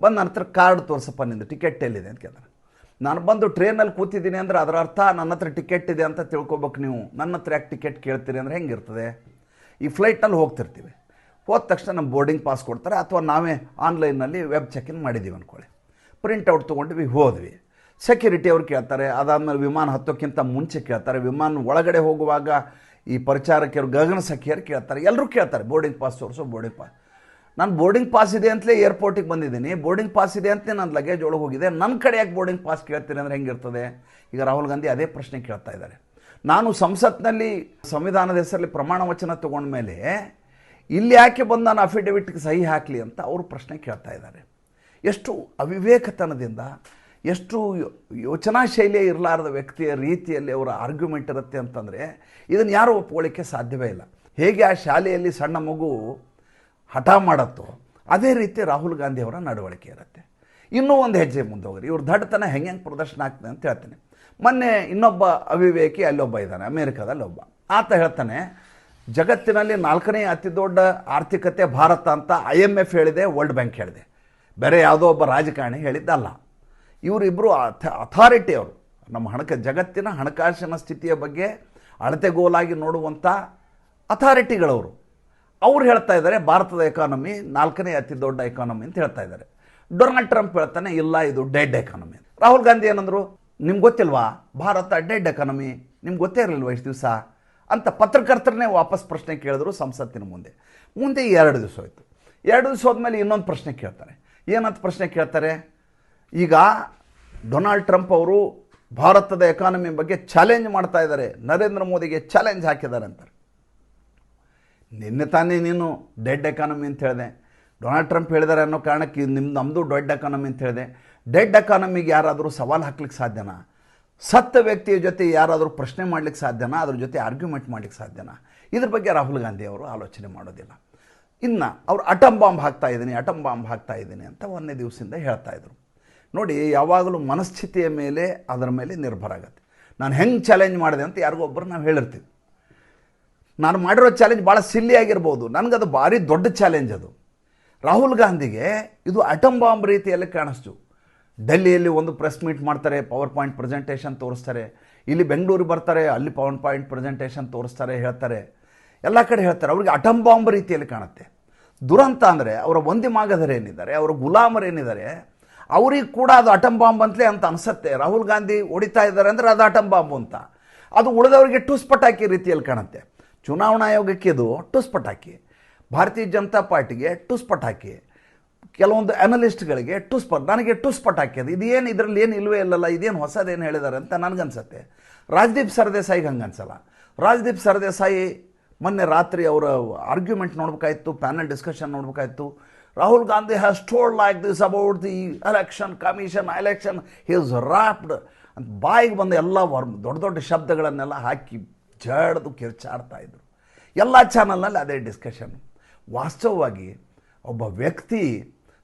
ಬಂದು ನನ್ನ ಹತ್ರ ಕಾರ್ಡ್ ತೋರಿಸಪ್ಪ ನಿಂದು, ಟಿಕೆಟ್ ಎಲ್ಲಿದೆ ಅಂತ ಕೇಳ್ತಾರೆ ನಾನು ಬಂದು ಟ್ರೈನಲ್ಲಿ ಕೂತಿದ್ದೀನಿ ಅಂದರೆ ಅದರ ಅರ್ಥ ನನ್ನ ಹತ್ರ ಟಿಕೆಟ್ ಇದೆ ಅಂತ ತಿಳ್ಕೊಬೇಕು ನೀವು. ನನ್ನ ಹತ್ರ ಯಾಕೆ ಟಿಕೆಟ್ ಕೇಳ್ತೀರಿ ಅಂದರೆ ಹೆಂಗಿರ್ತದೆ ಈ ಫ್ಲೈಟ್ನಲ್ಲಿ ಹೋಗ್ತಿರ್ತೀವಿ. ಹೋದ ತಕ್ಷಣ ನಮ್ಮ ಬೋರ್ಡಿಂಗ್ ಪಾಸ್ ಕೊಡ್ತಾರೆ, ಅಥವಾ ನಾವೇ ಆನ್ಲೈನಲ್ಲಿ ವೆಬ್ ಚೆಕ್ ಇನ್ ಮಾಡಿದ್ದೀವಿ ಅಂದ್ಕೊಳ್ಳಿ ಔಟ್ ತೊಗೊಂಡ್ವಿ, ಹೋದ್ವಿ. ಸೆಕ್ಯೂರಿಟಿ ಅವ್ರು ಕೇಳ್ತಾರೆ, ಅದಾದಮೇಲೆ ವಿಮಾನ ಹತ್ತೋಕ್ಕಿಂತ ಮುಂಚೆ ಕೇಳ್ತಾರೆ. ವಿಮಾನ ಒಳಗಡೆ ಹೋಗುವಾಗ ಈ ಪರಿಚಾರಕಿಯವರು ಗಗನ ಸಖಿಯರು ಕೇಳ್ತಾರೆ. ಎಲ್ಲರೂ ಕೇಳ್ತಾರೆ ಬೋರ್ಡಿಂಗ್ ಪಾಸ್ ತೋರಿಸೋ ಬೋರ್ಡಿಂಗ್ ಪಾಸ್ ನಾನು ಬೋರ್ಡಿಂಗ್ ಪಾಸ್ ಇದೆ ಅಂತಲೇ ಏರ್ಪೋರ್ಟಿಗೆ ಬಂದಿದ್ದೀನಿ. ಬೋರ್ಡಿಂಗ್ ಪಾಸ್ ಇದೆ ಅಂತಲೇ ನಾನು ಲಗೇಜ್ ಒಳಗೆ ಹೋಗಿದೆ. ನನ್ನ ಕಡೆ ಯಾಕೆ ಬೋರ್ಡಿಂಗ್ ಪಾಸ್ ಕೇಳ್ತೀನಿ ಅಂದರೆ ಹೆಂಗಿರ್ತದೆ ಈಗ ರಾಹುಲ್ ಗಾಂಧಿ ಅದೇ ಪ್ರಶ್ನೆ ಕೇಳ್ತಾ ಇದ್ದಾರೆ. ನಾನು ಸಂಸತ್ನಲ್ಲಿ ಸಂವಿಧಾನದ ಹೆಸರಲ್ಲಿ ಪ್ರಮಾಣ ವಚನ ತಗೊಂಡ್ಮೇಲೆ ಇಲ್ಲಿ ಯಾಕೆ ಬಂದು ನಾನು ಅಫಿಡವಿಟ್ಗೆ ಸಹಿ ಹಾಕಲಿ ಅಂತ ಅವರು ಪ್ರಶ್ನೆ ಕೇಳ್ತಾ ಇದ್ದಾರೆ. ಎಷ್ಟು ಅವಿವೇಕತನದಿಂದ ಎಷ್ಟು ಯೋಚನಾ ಶೈಲಿಯೇ ಇರಲಾರದ ವ್ಯಕ್ತಿಯ ರೀತಿಯಲ್ಲಿ ಅವರ ಆರ್ಗ್ಯುಮೆಂಟ್ ಇರುತ್ತೆ ಅಂತಂದರೆ, ಇದನ್ನು ಯಾರೂ ಒಪ್ಕೊಳ್ಳಿಕ್ಕೆ ಸಾಧ್ಯವೇ ಇಲ್ಲ. ಹೇಗೆ ಆ ಶಾಲೆಯಲ್ಲಿ ಸಣ್ಣ ಮಗು ಹಠ ಮಾಡತ್ತೋ, ಅದೇ ರೀತಿ ರಾಹುಲ್ ಗಾಂಧಿ ಅವರ ನಡವಳಿಕೆ ಇರುತ್ತೆ. ಇನ್ನೂ ಒಂದು ಹೆಜ್ಜೆ ಮುಂದೆ ಹೋಗಿರಿ ಇವ್ರ ದಡ್ತನ ಹೆಂಗೆ ಹೆಂಗೆ ಪ್ರದರ್ಶನ ಆಗ್ತದೆ ಅಂತ ಹೇಳ್ತೀನಿ. ಮೊನ್ನೆ ಇನ್ನೊಬ್ಬ ಅವಿವೇಕಿ ಅಲ್ಲೊಬ್ಬ ಇದ್ದಾನೆ, ಅಮೇರಿಕಾದಲ್ಲಿ ಒಬ್ಬ. ಆತ ಹೇಳ್ತಾನೆ, ಜಗತ್ತಿನಲ್ಲಿ ನಾಲ್ಕನೇ ಅತಿ ದೊಡ್ಡ ಆರ್ಥಿಕತೆ ಭಾರತ ಅಂತ ಐ ಎಂ ಎಫ್ ಹೇಳಿದೆ ವರ್ಲ್ಡ್ ಬ್ಯಾಂಕ್ ಹೇಳಿದೆ. ಬೇರೆ ಯಾವುದೋ ಒಬ್ಬ ರಾಜಕಾರಣಿ ಹೇಳಿದ್ದಲ್ಲ. ಇವರಿಬ್ಬರು ಅಥಾರಿಟಿ ಅವರು. ನಮ್ಮ ಹಣಕ, ಜಗತ್ತಿನ ಹಣಕಾಸಿನ ಸ್ಥಿತಿಯ ಬಗ್ಗೆ ಅಳತೆಗೋಲಾಗಿ ನೋಡುವಂಥ ಅಥಾರಿಟಿಗಳವರು ಅವ್ರು ಹೇಳ್ತಾ ಇದ್ದಾರೆ, ಭಾರತದ ಎಕಾನಮಿ ನಾಲ್ಕನೇ ಅತಿ ದೊಡ್ಡ ಎಕಾನಮಿ ಅಂತ ಹೇಳ್ತಾ ಇದ್ದಾರೆ. ಡೊನಾಲ್ಡ್ ಟ್ರಂಪ್ ಹೇಳ್ತಾನೆ, ಇಲ್ಲ, ಇದು ಡೆಡ್ ಎಕಾನಮಿ ರಾಹುಲ್ ಗಾಂಧಿ ಏನಂದ್ರು, ನಿಮ್ಗೆ ಗೊತ್ತಿಲ್ವಾ, ಭಾರತ ಡೆಡ್ ಎಕಾನಮಿ ನಿಮ್ಗೆ ಗೊತ್ತೇ ಇರಲಿಲ್ವ ಇಷ್ಟು ದಿವಸ? ಅಂತ ಪತ್ರಕರ್ತರನ್ನೇ ವಾಪಸ್ ಪ್ರಶ್ನೆ ಕೇಳಿದ್ರು ಸಂಸತ್ತಿನ ಮುಂದೆ. ಮುಂದೆ ಎರಡು ದಿವಸ ಹೋಯಿತು. ಎರಡು ದಿವಸ ಹೋದ್ಮೇಲೆ ಇನ್ನೊಂದು ಪ್ರಶ್ನೆ ಕೇಳ್ತಾರೆ. ಏನಂತ ಪ್ರಶ್ನೆ ಕೇಳ್ತಾರೆ? ಈಗ ಡೊನಾಲ್ಡ್ ಟ್ರಂಪ್ ಅವರು ಭಾರತದ ಎಕಾನಮಿ ಬಗ್ಗೆ ಚಾಲೆಂಜ್ ಮಾಡ್ತಾ ಇದ್ದಾರೆ. ನರೇಂದ್ರ ಮೋದಿಗೆ ಚಾಲೆಂಜ್ ಹಾಕಿದ್ದಾರೆ ಅಂತಾರೆ. ನಿನ್ನೆ ತಾನೇ ನೀನು ಡೆಡ್ ಎಕಾನಮಿ ಅಂತ ಹೇಳಿದೆ. ಡೊನಾಲ್ಡ್ ಟ್ರಂಪ್ ಹೇಳಿದ್ದಾರೆ ಅನ್ನೋ ಕಾರಣಕ್ಕೆ ನಿಮ್ದು ನಮ್ಮದು ಡೆಡ್ ಎಕಾನಮಿ ಅಂತ ಹೇಳಿದೆ. ಡೆಡ್ ಎಕಾನಮಿಗೆ ಯಾರಾದರೂ ಸವಾಲು ಹಾಕ್ಲಿಕ್ಕೆ ಸಾಧ್ಯನಾ? ಸತ್ತ ವ್ಯಕ್ತಿಯ ಜೊತೆ ಯಾರಾದರೂ ಪ್ರಶ್ನೆ ಮಾಡ್ಲಿಕ್ಕೆ ಸಾಧ್ಯನಾ? ಅದ್ರ ಜೊತೆ ಆರ್ಗ್ಯುಮೆಂಟ್ ಮಾಡ್ಲಿಕ್ಕೆ ಸಾಧ್ಯನಾ? ಇದ್ರ ಬಗ್ಗೆ ರಾಹುಲ್ ಗಾಂಧಿ ಅವರು ಆಲೋಚನೆ ಮಾಡೋದಿಲ್ಲ. ಇನ್ನು ಅವ್ರು ಅಟಮ್ ಬಾಂಬ್ ಹಾಕ್ತಾ ಇದ್ದೀನಿ ಅಟಮ್ ಬಾಂಬ್ ಹಾಕ್ತಾ ಇದ್ದೀನಿ ಅಂತ ಒಂದನೇ ದಿವಸದಿಂದ ಹೇಳ್ತಾ ಇದ್ರು. ನೋಡಿ, ಯಾವಾಗಲೂ ಮನಸ್ಥಿತಿಯ ಮೇಲೆ ಅದರ ಮೇಲೆ ನಿರ್ಭರ ಆಗುತ್ತೆ. ನಾನು ಹೆಂಗೆ ಚಾಲೆಂಜ್ ಮಾಡಿದೆ ಅಂತ ಯಾರಿಗೋ ಒಬ್ಬರು ನಾವು ಹೇಳಿರ್ತೀವಿ. ನಾನು ಮಾಡಿರೋ ಚಾಲೆಂಜ್ ಭಾಳ ಸಿಲ್ಲಿ ಆಗಿರ್ಬೋದು. ನನಗದು ಭಾರಿ ದೊಡ್ಡ ಚಾಲೆಂಜ್ ಅದು. ರಾಹುಲ್ ಗಾಂಧಿಗೆ ಇದು ಅಟಮ್ ಬಾಂಬ್ ರೀತಿಯಲ್ಲಿ ಕಾಣಿಸ್ತು. ಡೆಲ್ಲಿಯಲ್ಲಿ ಒಂದು ಪ್ರೆಸ್ ಮೀಟ್ ಮಾಡ್ತಾರೆ ಪವರ್ ಪಾಯಿಂಟ್ ಪ್ರೆಸೆಂಟೇಷನ್ ತೋರಿಸ್ತಾರೆ. ಇಲ್ಲಿ ಬೆಂಗಳೂರಿಗೆ ಬರ್ತಾರೆ, ಅಲ್ಲಿ ಪವರ್ ಪಾಯಿಂಟ್ ಪ್ರೆಸೆಂಟೇಷನ್ ತೋರಿಸ್ತಾರೆ, ಹೇಳ್ತಾರೆ. ಎಲ್ಲ ಕಡೆ ಹೇಳ್ತಾರೆ. ಅವ್ರಿಗೆ ಅಟಮ್ ಬಾಂಬ್ ರೀತಿಯಲ್ಲಿ ಕಾಣುತ್ತೆ. ದುರಂತ ಅಂದರೆ, ಅವರ ಒಂದಿ ಮಾಗದರೇನಿದ್ದಾರೆ ಅವರ ಗುಲಾಮರೇನಿದ್ದಾರೆ ಅವ್ರಿಗೆ ಕೂಡ ಅದು ಅಟಮ್ ಬಾಂಬ್ ಅಂತಲೇ ಅಂತ ಅನಿಸುತ್ತೆ. ರಾಹುಲ್ ಗಾಂಧಿ ಹೊಡಿತಾ ಇದ್ದಾರೆ ಅಂದರೆ ಅದು ಅಟಮ್ ಬಾಂಬ್ ಅಂತ. ಅದು ಉಳಿದವರಿಗೆ ಟೂಸ್ ಪಟಾಕಿ ರೀತಿಯಲ್ಲಿ ಕಾಣುತ್ತೆ. ಚುನಾವಣಾ ಆಯೋಗಕ್ಕೆ ಇದು ಟೂಸ್ ಪಟಾಕಿ ಭಾರತೀಯ ಜನತಾ ಪಾರ್ಟಿಗೆ ಟೂಸ್ ಪಟಾಕಿ ಕೆಲವೊಂದು ಅನಲಿಸ್ಟ್ಗಳಿಗೆ ಟೂಸ್ ಪಟ್, ನನಗೆ ಟೂಸ್ ಪಟಾಕಿ ಅದು. ಇದೇನು ಇದರಲ್ಲಿ ಏನು ಇಲ್ಲವೇ ಇಲ್ಲಲ್ಲ, ಇದೇನು ಹೊಸದೇನು ಹೇಳಿದ್ದಾರೆ ಅಂತ ನನಗನ್ಸುತ್ತೆ. ರಾಜ್ದೀಪ್ ಸರ್ದೇಸಾಯಿಗೆ ಹಂಗೆ ಅನ್ಸಲ್ಲ ರಾಜ್ದೀಪ್ ಸರ್ದೇಸಾಯಿ ಮೊನ್ನೆ ರಾತ್ರಿ ಅವರ ಆರ್ಗ್ಯುಮೆಂಟ್ ನೋಡ್ಬೇಕಾಯ್ತು panel discussion ನೋಡ್ಬೇಕಾಯ್ತು. Rahul Gandhi has told like this about the election commission election is rapped ಅಂತ ಬಾಯಿಗೆ ಬಂದ ಎಲ್ಲ ವರ್ಮ್ ದೊಡ್ಡ ದೊಡ್ಡ ಶಬ್ದಗಳನ್ನೆಲ್ಲ ಹಾಕಿ ಜಡ್ದು ಕಿರ್ಚಾಡ್ತಾ ಇದ್ರು. ಎಲ್ಲ ಚಾನಲ್ನಲ್ಲಿ ಅದೇ ಡಿಸ್ಕಷನ್ ವಾಸ್ತವವಾಗಿ ಒಬ್ಬ ವ್ಯಕ್ತಿ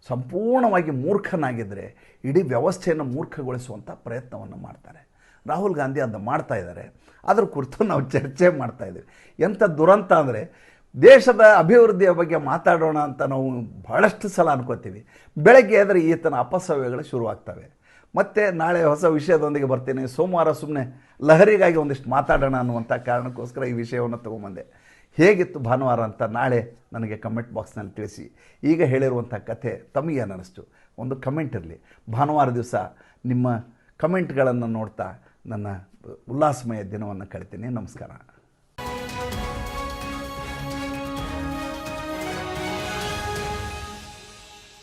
ಸಂಪೂರ್ಣವಾಗಿ ಮೂರ್ಖನಾಗಿದ್ದರೆ ಇಡೀ ವ್ಯವಸ್ಥೆಯನ್ನು ಮೂರ್ಖಗೊಳಿಸುವಂಥ ಪ್ರಯತ್ನವನ್ನು ಮಾಡ್ತಾರೆ. ರಾಹುಲ್ ಗಾಂಧಿ ಅದನ್ನು ಮಾಡ್ತಾ ಇದ್ದಾರೆ. ಅದ್ರ ಕುರಿತು ನಾವು ಚರ್ಚೆ ಮಾಡ್ತಾ ಇದ್ದೀವಿ. ಎಂಥ ದುರಂತ ಅಂದರೆ ದೇಶದ ಅಭಿವೃದ್ಧಿಯ ಬಗ್ಗೆ ಮಾತಾಡೋಣ ಅಂತ ನಾವು ಬಹಳಷ್ಟು ಸಲ ಅನ್ಕೋತೀವಿ. ಬೆಳಗ್ಗೆ ಆದರೆ ಈತನ ಅಪಸವ್ಯಗಳು ಶುರುವಾಗ್ತವೆ. ಮತ್ತು ನಾಳೆ ಹೊಸ ವಿಷಯದೊಂದಿಗೆ ಬರ್ತೀನಿ. ಸೋಮವಾರ ಸುಮ್ಮನೆ ಲಹರಿಗಾಗಿ ಒಂದಿಷ್ಟು ಮಾತಾಡೋಣ ಅನ್ನುವಂಥ ಕಾರಣಕ್ಕೋಸ್ಕರ ಈ ವಿಷಯವನ್ನು ತೊಗೊಂಬಂದೆ. ಹೇಗಿತ್ತು ಭಾನುವಾರ ಅಂತ ನಾಳೆ ನನಗೆ ಕಮೆಂಟ್ ಬಾಕ್ಸ್ನಲ್ಲಿ ತಿಳಿಸಿ. ಈಗ ಹೇಳಿರುವಂಥ ಕಥೆ ತಮಗೆ ಅನ್ನಿಸ್ತು ಒಂದು ಕಮೆಂಟ್ ಇರಲಿ. ಭಾನುವಾರ ದಿವಸ ನಿಮ್ಮ ಕಮೆಂಟ್ಗಳನ್ನು ನೋಡ್ತಾ ನನ್ನ ಉಲ್ಲಾಸಮಯ ದಿನವನ್ನು ಕಳಿತೀನಿ. ನಮಸ್ಕಾರ.